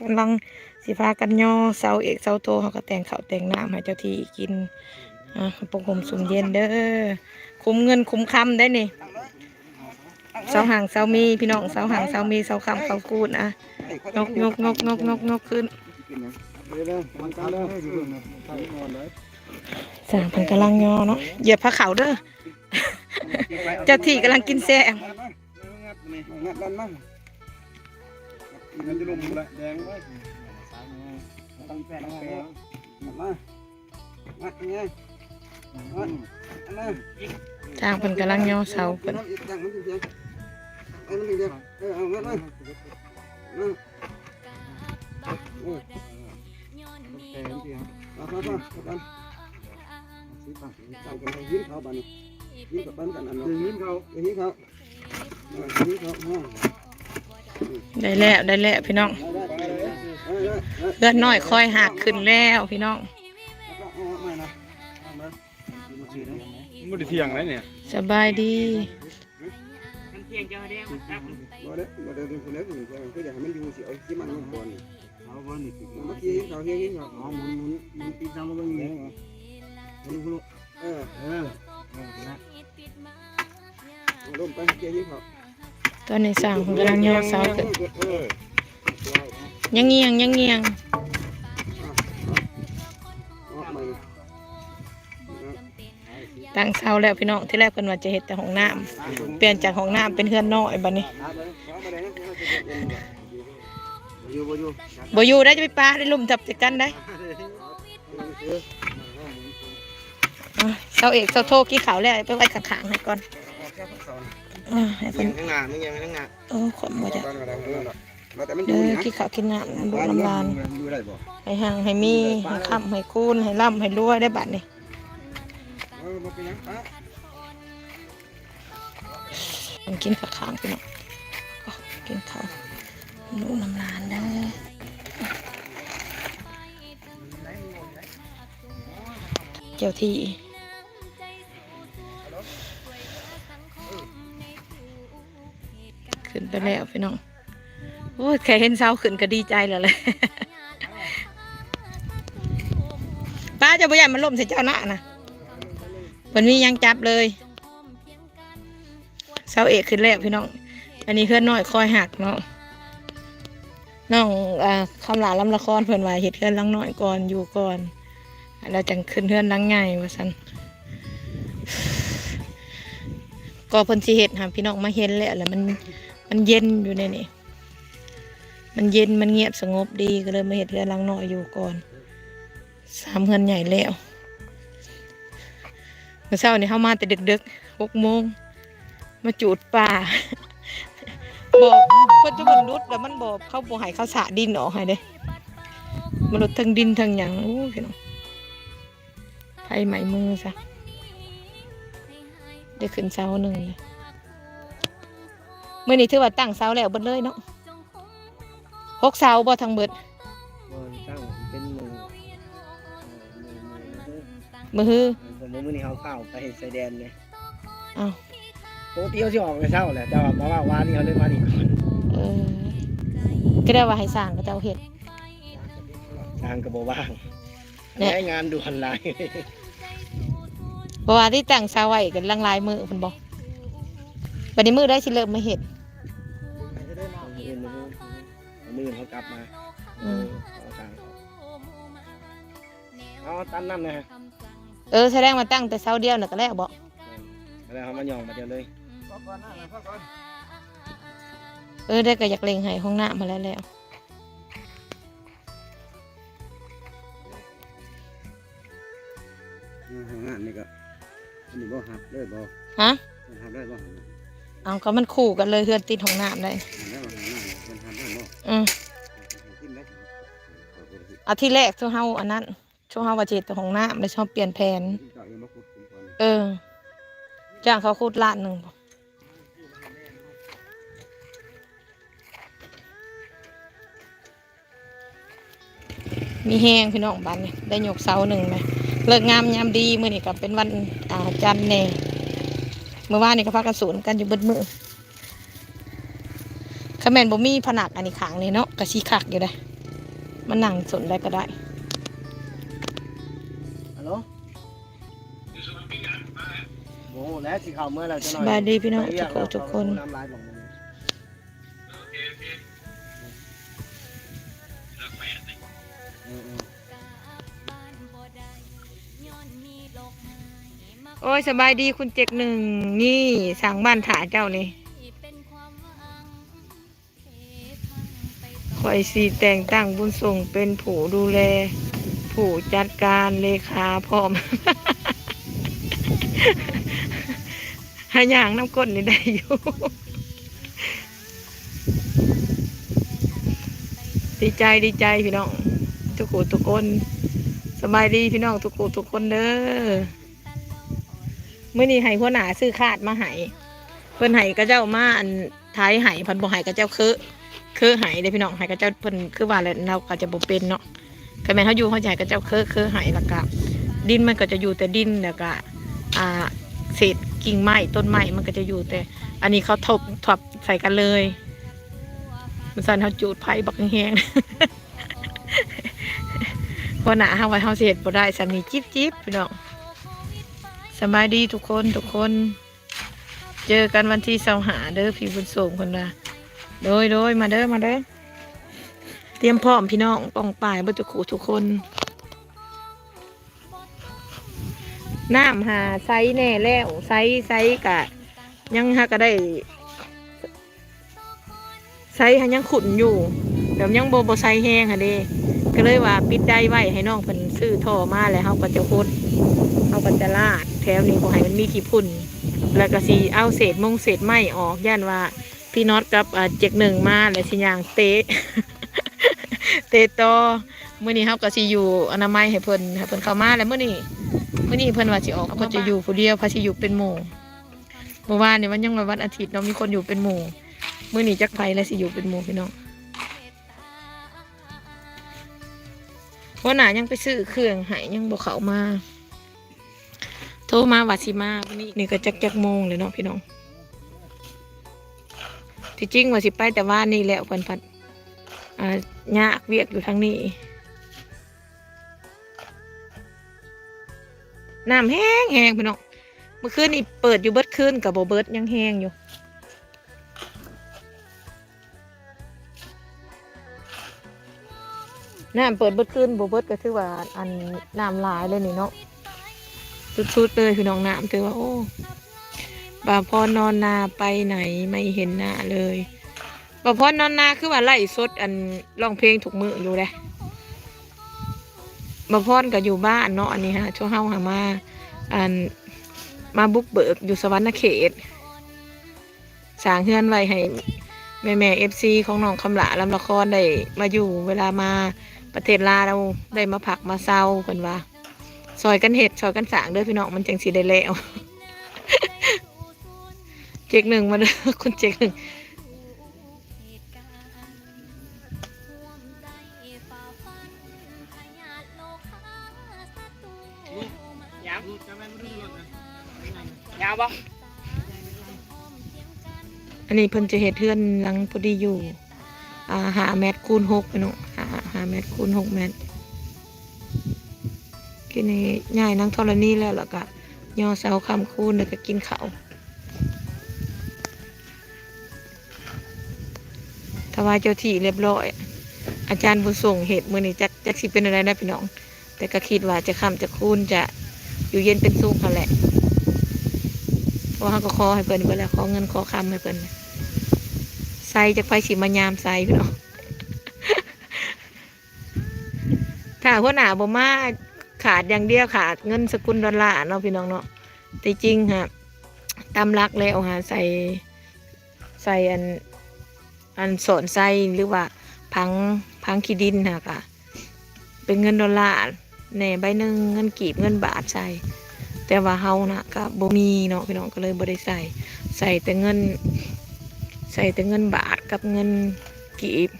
กำลังสิพากันย่อเสาเอกเสาโตเขาก็แต่งเขาแต่งน้ำให้เจ้าที่กินอะปงผมสุมเย็นเด้อคุ้มเงินคุ้มคำได้นี่เสาห่างเสามีพี่น้องเสาห่างเสามีเสาคำเสากูดอะงกงกงกงกงกงกขึ้นสางเพิ่นกำลังย่อเนาะเหยียบพระเขาเด้อเจ้าที่กำลังกินแซ่บงัดดันมั่ง มันจะลงละแดงไว้ตั้งแป้งตั้งแป้งงัดมางัดยังไงงัดอันนั้นสร้างเพิ่นกำลังย่อเสาเพิ่นอีกอย่างมันถึงเดียวเออมันถึงเดียวเออเอางัดมานั่นเอาเข้าเข้าเข้ากันใส่กันให้ยิ้มเขาบ้านยิ้มกับบ้านกันอันนั้นยิ้มเขายิ้มเขายิ้มเขาห้อง ได้แล้วได้แล้วพี่น้องเลือดน้อยคอยหักขึ้นแล้วพี่น้องมันได้เที่ยงแล้วเนี่ยสบายดีบ่ได้บ่ได้ดูคนเล็กอยู่ก็อยากให้มันอยู่สิเอาที่มันก่อนเอาบ่นี่เมื่อกี้เขาเฮียกินเขาอ๋อหมุนหมุนหมุนปีนมาเบิ่งนี่เออเออลมไปเฮียกินเขา ตอนนี้สร้างกำลังย่อเสาขึ้นยังเงียงยังเงียงตั้งเสาแล้วพี่น้องที่แรกเพิ่นว่าจะเฮ็ดแต่ห้องน้ำเปลี่ยนจากห้องน้ำเป็นเฮือนน้อยบัดนี้อยู่บ่อยู่บ่อยู่ได้จะไปปลาได้ลุ่มจับจักกันได้เสาเอกเสาโทกี่ขาวแล้วไปไว้ข้างๆให้ก่อน อะให้เพิ่นข้างหน้าไม่ยังข้างหน้าโอ้ขนบ่จะแต่มันอเด้ยู่อนะกี่ขาวกินน้ำดูน้ำลานอยู่ได้บ่ให้ห่างให้มีให้ค่ำให้คูณให้ร่ำให้รวยได้บัดนี้เออบ่เป็นหยังปะมันกินข้าวข้างพี่น้องก็กินข้าวดูน้ำลานเด้อเจ้าที่ ไปแล้วพี่น้องโอ้ยแค่เห็นเสาขึ้นก็ดีใจแล้วเลยป้าจะบ่อยากมันล่มใส่เจ้าหน้านะมันมียังจับเลยเสาเอกขึ้นแล้วพี่น้อง อันนี้เพื่อนน้อยคอยหักเนาะน้องอ่าคำหลาลำละครเพื่อนว่าเห็ดเพื่อนลังน้อยก่อนอยู่ก่อนแล้วจังขึ้นเพื่อนลังใหญ่ว่าสันก็เพิ่นสิเห็ดหาพี่น้องมาเห็นแล้วแล้วมัน มันเย็นอยู่ในนี่มันเย็นมันเงียบสงบดีก็เลยมาเห็ดเพื่อนหลังหน้อยอยู่ก่อนสามเพื่อนใหญ่แล้วเมื่อเช้านี่เข้ามาแต่ดึกๆหกโมงมาจูดป่าบอกเพิ่นจะมันรุดแล้วมันบอกเขาบ่ให้เข้าสะดินออกให้เด้มันรุดทั้งดินทั้งหยังโอ้ยพี่น้องไผไหมมือซะได้ขึ้นเสาหนึ่งเลย มื่อนี้ถือว่าตั้งเสาแล้วเบิดเลยเนาะหกเสาบ่ทั้งเบิดบ่ตั้งเป็นหมือมือฮือผมมื้อนี้เฮาเข้าไปใส่แดนเลยอ้าวปกติเขาสิออกแต่เช้าแหละแต่ว่ามาว่าว่านี่เขาเลยมานี่ก่อนเออก็ได้ว่าให้สร้างก็เจ้าเฮ็ดทางก็บ่ว่างเนี่ยใช้งานด่วนหลายเพราะว่าที่ตั้งเสาไว้กันลังลายมือเพิ่นบอกบัดนี้มือได้สิเริ่มมาเฮ็ด มื้อมื้อมื้อเขากลับมาอืม เอาทางเขาเอาตันนั่นนะฮะเออแสดงว่าตั้งแต่เสาเดียวน่ะก็แล้วบ่แล้วเขามาหย่องมาเดียวเลยเออได้ก็อยากเล็งให้ห้องน้ำมาแล้วแล้วงานนี่ก็อันนี้บ่หับได้บ่ฮะหับได้บ่เอาก็มันคู่กันเลยเฮือนติดห้องน้ำได้หับได้บ่มันหับ อืมอาที่แรกช่วงเฮาอันนั้น ช่วงเฮาว่าจะเฮ็ดแต่ห้องน้ำเลยชอบเปลี่ยนแผน เออ จ้างเขาคูดล้านหนึ่งมีแห้งพี่น้องบ้านนี่ได้หยกเสาหนึ่งไหมเลิกงามยามดีมื้อนี้ก็เป็นวันอาจันทร์แน่เมื่อวานนี่ก็พักกันศูนกันอยู่เบิดมือ คาแมนบ่มีผนักอันนี้ขางนี่เนาะกะชีคักอยู่ได้อมันหนังสนได้ก็ได้ฮัลโหลโอ้แล้วสิเข้าเมื่อเราจะหสน่อยบายดีพี่น้องทุกคนทุกคนน้ำลายบอกมันโอ้ยสบายดีคุณเจกหนึ่งนี่สั่งบ้านถาเจ้านี่ ข่อยสีแต่งตั้งบุญส่งเป็นผู้ดูแล ผู้จัดการเลขาพร้อมหาอย่างน้ำก้นนี่ได้อยู่ ดีใจดีใจพี่น้อง ทุกคนทุกคนสบายดีพี่น้องทุกคนทุกคนเด้อเมื่อนี้ให้หัวหน้าซื้อคาดมาให้เพิ่นให้กระเจ้ามาอันท้ายให้พันบ่ให้กระเจ้าคือ คือให้เด้พี่น้องให้กระเจ้าเพิ่นคือว่าแล้วเราก็จะบ่เป็นเนาะก็แม่นเฮาอยู่เฮาจะให้กระเจ้าคือคือให้แล้วก็ดินมันก็จะอยู่แต่ดินแล้วก็อ่าเศษกิ่งไม้ต้นไม้มันก็จะอยู่แต่ อันนี้เขาทบทบใส่กันเลยมันสั่นเฮาจูดไผบักแห้งๆหัวหนาเฮาว่าเฮาสิเฮ็ดบ่ได้สามีจิ๊บจิ๊บพี่น้องสบายดีทุกคนทุกคน เจอกันวันที่เสาหาเด้อพี่บุญส่งคนละ โดยโดยมาเด้อมาเด้อเตรียมพร้อมพี่น้องป้องป่ายบุตรขูทุกคนน้ำหาไซแน่แล้วไซไซกะ ยังหาก็ได้ไซหายังขุนอยู่แบบยังโบโบไซแห้งค่ะเด้ก็เลยว่าปิดได้ไว้ให้น้องเพิ่นซื้อท่อมาแล้วเฮาก็จะพุดเอาปัจจลาดแถวนี้ขอให้มันมีขี้พุ่น แล้วก็สีเอาเศษมงเศษไม้ออกย่านว่า พี่น็อตกับเจกหนึ่งมาแล้วสิยางเตะเตะต่อเมื่อนี้ครับก็สิอยู่อนามัยให้เพิ่นให้เพิ่นเข้ามาแล้วเมื่อนี้เมื่อนี้เพิ่นว่าสิออกเขาก็จะอยู่ผู้เดียวพอสิอยู่เป็นหมู่เมื่อวานนี่มันยังวันวันอาทิตย์เนาะมีคนอยู่เป็นหมู่เมื่อนี้จักไผแล้วสิอยู่เป็นหมู่พี่น้องวันหนายังไปซื้อเครื่องให้ยังบ่เข้ามา โทรมาวัดสิมาวันนี้นี่ก็จักจักโมงเลยเนาะพี่น้อง ที่จริงว่าสิไปแต่ว่านี่แหละเพิ่นพัดยากเวียกอยู่ทางนี้น้ำแห้งแห้งพี่น้องเมื่อคืนนี่เปิดอยู่เบิดคืนกับโบเบิดยังแห้งอยู่น้ำเปิดเบิดคืนโบเบิดก็ถือว่าอันน้ำลายเลยนี่เนาะสุดๆเลยพี่น้องน้ำถือว่าโอ้ บาพรนอนนาไปไหนไม่เห็นหน้าเลยบาพรนอนนาคือว่าไล่สดอันร้องเพลงถูกมืออยู่เลยบาพรก็อยู่บ้านเนาะอันนี้ฮะช่วงเฮาหามาอันมาบุกเบิกอยู่สวรรณเขตสางเฮือนไว้ให้แม่แม่เอฟซีของน้องคำหละลำละครได้มาอยู่เวลามาประเทศลาเราได้มาพักมาเศร้าเพิ่นว่าซอยกันเห็ดซอยกันสางเด้อพี่น้องมันจังสีได้แล้ว จกหนึ่งมาเด้อคุณเจกหนึ่งอันนี้เพิ่นจะเห็ดเทือนหลังพอดีอยู่อ่าหาแมตรคูณหกพี่น้องหาหาแมตรคูณหกแมตรกินนี่ง่ายนั่งธรณีแล้วแล้วก็ย่อเสาคำคูณแล้วก็กินเขาว ถวายเจ้าที่เรียบร้อย อาจารย์บุญส่งเหตุมือนี้จักจักสิเป็นอะไรนะพี่น้อง แต่ก็คิดว่าจะคำจะคูณจะอยู่เย็นเป็นสุขเขาแหละเพราะเขาก็ขอให้เพิ่นไปแล้วขอเงินขอคำให้เพิ่นใส่จากไฟสีมายามใส่พี่น้องถ้าหัวหน้าบ่มาขาดอย่างเดียวขาดเงินสกุลดอลลาร์เนาะพี่น้องเนาะแต่จริงฮะตามรักแล้วฮะใส่ใส่อัน อันสอนใส่หรือว่าพังพังขี้ดินฮะค่ะเป็นเงินดอลลาร์แหน่ใบหนึ่งเงินกีบเงินบาทใส่แต่ว่าเฮานะก็บ่มีเนาะพี่น้องก็เลยบ่ได้ใส่ใส่แต่เงิน ใส่แต่เงินบาทกับเงินกีบ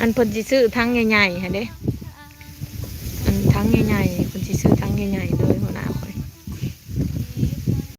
อันเพิ่นสิซื้อทั้งใหญ่ๆฮะเด้ ใหญ่